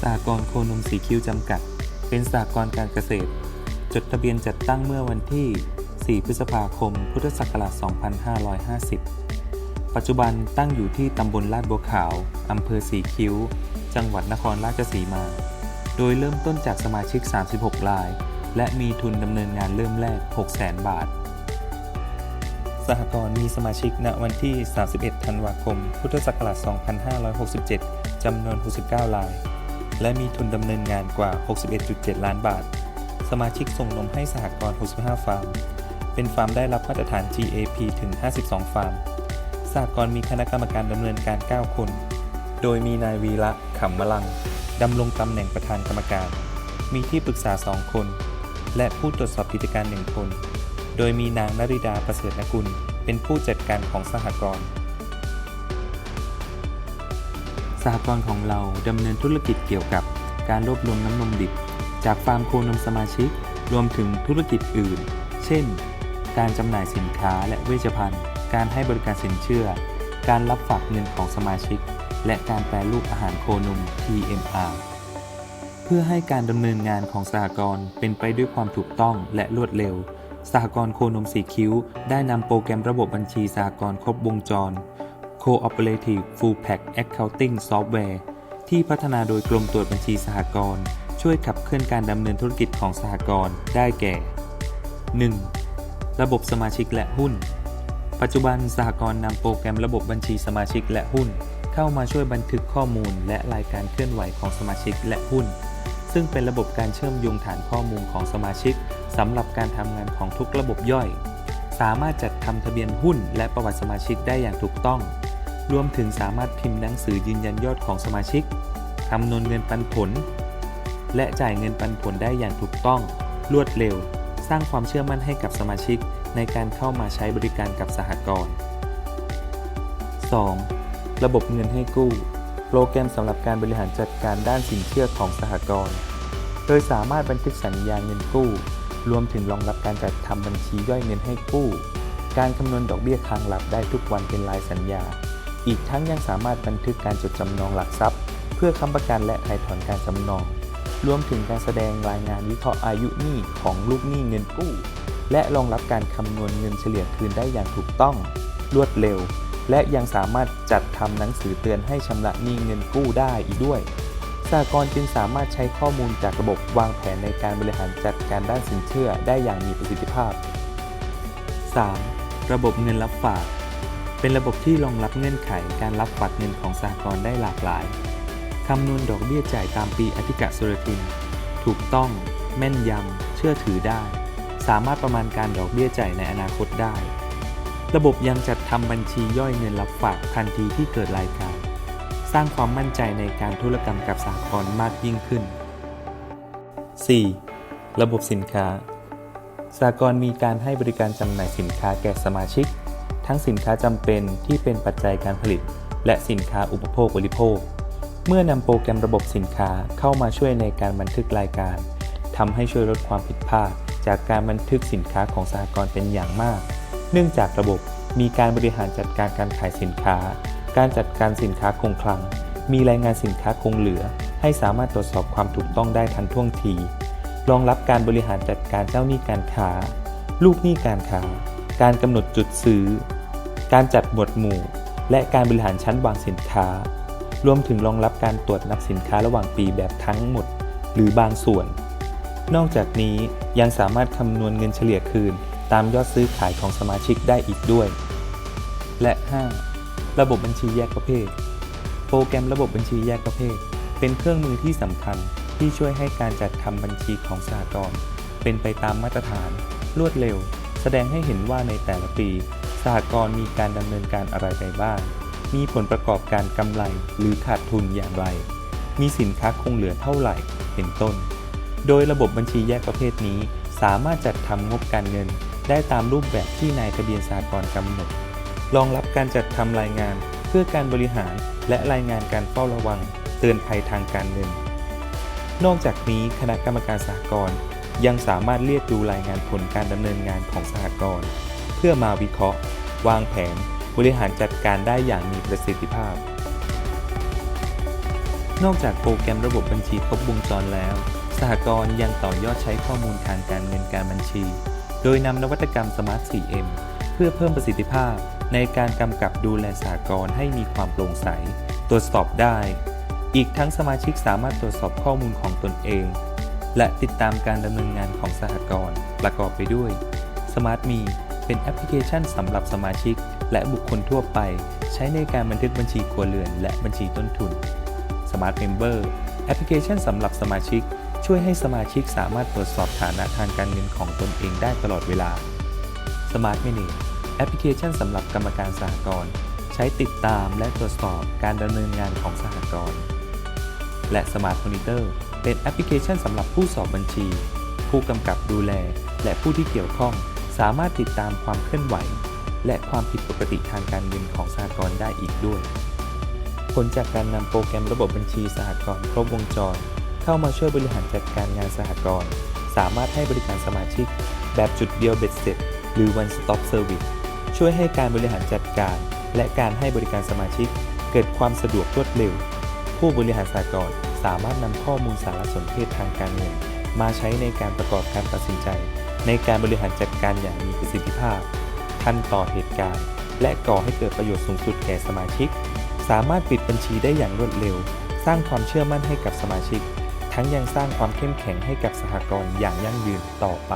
สหกรณ์โคนมสีคิ้วจำกัด เป็นสหกรณ์การเกษตร จดทะเบียนจัดตั้งเมื่อวันที่ 4 พฤษภาคม พุทธศักราช 2550 ปัจจุบันตั้งอยู่ที่ตำบลลาดบัวขาว อำเภอสีคิ้ว จังหวัดนครราชสีมา โดยเริ่มต้นจากสมาชิก 36 ราย และมีทุนดำเนินงานเริ่มแรก 600,000 บาท สหกรณ์มีสมาชิกณวันที่ 31 ธันวาคม พุทธศักราช 2567จำนวน 69 ราย และมีทุนดำเนินงานกว่า 61.7 ล้านบาท สมาชิกส่งนมให้สหกรณ์ 65 ฟาร์ม เป็นฟาร์มได้รับมาตรฐาน GAP ถึง 52 ฟาร์ม สหกรณ์มีคณะกรรมการดำเนินการ 9 คน โดยมีนายวีระขำมลังดำรงตำแหน่งประธานกรรมการ มีที่ปรึกษา 2 คน และผู้ตรวจสอบกิจการ 1 คน โดยมีนางนริดาประเสริฐนกุล เป็นผู้จัดการของสหกรณ์ หกรณ์ของเราดำเนินธุรกิจเกี่ยวกับการรวบรวมน้ำนมดิบ จากฟาร์มโคนมสมาชิก รวมถึงธุรกิจอื่น เช่น การจำหน่ายสินค้าและเวชภัณฑ์ การให้บริการสินเชื่อ การรับฝากเงินของสมาชิก และการแปรรูปอาหารโคนม TMR เพื่อให้การดำเนินงานของสหกรณ์เป็นไปด้วยความถูกต้องและรวดเร็ว สหกรณ์โคนมสีคิ้ว ได้นำโปรแกรมระบบบัญชีสหกรณ์ครบวงจร Cooperative Full Pack Accounting Software ที่พัฒนาโดยกรมตรวจบัญชีสหกรณ์ช่วยขับเคลื่อนการดำเนินธุรกิจของสหกรณ์ได้แก่ 1. ระบบสมาชิกและหุ้น ปัจจุบันสหกรณ์นำโปรแกรมระบบบัญชีสมาชิกและหุ้น เข้ามาช่วยบันทึกข้อมูลและรายการเคลื่อนไหวของสมาชิกและหุ้น ซึ่งเป็นระบบการเชื่อมโยงฐานข้อมูลของสมาชิกสำหรับการทำงานของทุกระบบย่อย สามารถจัดทำทะเบียนหุ้นและประวัติสมาชิกได้อย่างถูกต้อง รวมถึงสามารถพิมพ์หนังสือยืนยันยอดของสมาชิกคำนวณเงินปันผล และจ่ายเงินปันผลได้อย่างถูกต้อง รวดเร็ว สร้างความเชื่อมั่นให้กับสมาชิกในการเข้ามาใช้บริการกับสหกรณ์ 2. ระบบเงินให้กู้ โปรแกรมสำหรับการบริหารจัดการด้านสินเชื่อของสหกรณ์ โดยสามารถบันทึกสัญญาเงินกู้ รวมถึงรองรับการจัดทำบัญชีย่อยเงินให้กู้ การคำนวณดอกเบี้ยค้างหลับได้ทุกวันเป็นรายสัญญา อีกทั้งยังสามารถบันทึกการจดจำนองหลักทรัพย์ เพื่อค้ำประกันและถ่ายถอนการจำนอง รวมถึงการแสดงรายงานวิเคราะห์อายุหนี้ของลูกหนี้เงินกู้ และรองรับการคำนวณเงินเฉลี่ยคืนได้อย่างถูกต้อง รวดเร็ว และยังสามารถจัดทำหนังสือเตือนให้ชำระหนี้เงินกู้ได้อีกด้วยสหกรณ์จึงสามารถใช้ข้อมูลจากระบบวางแผนในการบริหารจัดการด้านสินเชื่อได้อย่างมีประสิทธิภาพ 3. ระบบเงินรับฝาก เป็นระบบที่รองรับเงื่อนไขการรับฝากเงินของสหกรณ์ได้หลากหลาย คำนวณดอกเบี้ยจ่ายตามปีอธิกะสุรทิน ถูกต้อง แม่นยำ เชื่อถือได้ สามารถประมาณการดอกเบี้ยจ่ายในอนาคตได้ ระบบยังจัดทำบัญชีย่อยเงินรับฝากทันทีที่เกิดรายการ สร้างความมั่นใจในการธุรกรรมกับสหกรณ์มากยิ่งขึ้น 4. ระบบสินค้าสหกรมีการให้บริการจำหน่ายสินค้าแก่สมาชิก ทั้งสินค้าจำเป็นที่เป็นปัจจัยการผลิต และสินค้าอุปโภคบริโภค เมื่อนำโปรแกรมระบบสินค้าเข้ามาช่วยในการบันทึกรายการทำให้ช่วยลดความผิดพลาด จากการบันทึกสินค้าของสหกรณ์เป็นอย่างมาก เนื่องจากระบบมีการบริหารจัดการการขายสินค้า การจัดการสินค้าคงคลัง มีรายงานสินค้าคงเหลือ ให้สามารถตรวจสอบความถูกต้องได้ทันท่วงที รองรับการบริหารจัดการเจ้าหนี้การค้า ลูกหนี้การค้า การกำหนดจุดซื้อ การจัดหมวดหมู่ และการบริหารชั้นวางสินค้า รวมถึงรองรับการตรวจนับสินค้าระหว่างปีแบบทั้งหมด หรือบางส่วน นอกจากนี้ยังสามารถคำนวณเงินเฉลี่ยคืน ตามยอดซื้อขายของสมาชิกได้อีกด้วย และ 5. ระบบบัญชีแยกประเภท โปรแกรมระบบบัญชีแยกประเภท เป็นเครื่องมือที่สำคัญที่ช่วยให้การจัดทำบัญชีของสหกรณ์เป็นไปตามมาตรฐาน รวดเร็ว แสดงให้เห็นว่าในแต่ละปี หกรณ์มีการดำเนินการอะไรไปบ้าง มีผลประกอบการกำไรหรือขาดทุนอย่างไร มีสินค้าคงเหลือเท่าไหร่ เป็นต้น โดยระบบบัญชีแยกประเภทนี้ สามารถจัดทำงบการเงิน ได้ตามรูปแบบที่นายทะเบียนสหกรณ์กำหนด รองรับการจัดทำรายงาน เพื่อการบริหารและรายงานการเฝ้าระวัง เตือนภัยทางการเงิน นอกจากนี้คณะกรรมการสหกรณ์ยังสามารถเรียกดูรายงานผลการดำเนินงานของสหกรณ์ เพื่อมาวิเคราะห์ วางแผน บริหารจัดการได้อย่างมีประสิทธิภาพ นอกจากโปรแกรมระบบบัญชีครบวงจรแล้ว สหกรณ์ยังต่อยอดใช้ข้อมูลทางการเงินการบัญชี โดยนำนวัตกรรม Smart 4M เพื่อเพิ่มประสิทธิภาพ ในการกำกับดูแลสหกรณ์ให้มีความโปร่งใส ตรวจสอบได้ อีกทั้งสมาชิกสามารถตรวจสอบข้อมูลของตนเอง และติดตามการดำเนินงานของสหกรณ์ประกอบไปด้วย Smart Me เป็นแอปพลิเคชันสำหรับสมาชิก และบุคคลทั่วไป ใช้ในการบันทึกบัญชีครัวเรือน และบัญชีต้นทุน Smart Member แอปพลิเคชันสำหรับสมาชิก ช่วยให้สมาชิกสามารถตรวจสอบฐานะทางการเงินของตนเองได้ตลอดเวลา Smart Manage แอปพลิเคชันสำหรับกรรมการสหกรณ์ใช้ติดตามและตรวจสอบการดำเนินงานของสหกรณ์และ Smart Monitor เป็นแอปพลิเคชันสำหรับผู้สอบบัญชี ผู้กำกับดูแล และผู้ที่เกี่ยวข้อง สามารถติดตามความเคลื่อนไหว และความผิดปกติทางการเงินของสหกรณ์ได้อีกด้วย ผลจากการนำโปรแกรมระบบบัญชีสหกรณ์ครบวงจร เข้ามาช่วยบริหารจัดการงานสหกรณ์สามารถให้บริการสมาชิก แบบจุดเดียวเบ็ดเสร็จ หรือ one stop service ช่วยให้การบริหารจัดการ และการให้บริการสมาชิก เกิดความสะดวกรวดเร็ว ผู้บริหารสหกรณ์สามารถนำข้อมูลสารสนเทศทางการเงินมาใช้ในการประกอบการตัดสินใจ ในการบริหารจัดการอย่างมีประสิทธิภาพ ทันต่อเหตุการณ์ และก่อให้เกิดประโยชน์สูงสุดแก่สมาชิก สามารถปิดบัญชีได้อย่างรวดเร็ว สร้างความเชื่อมั่นให้กับสมาชิก ทั้งยังสร้างความเข้มแข็งให้กับสหกรณ์อย่างยั่งยืนต่อไป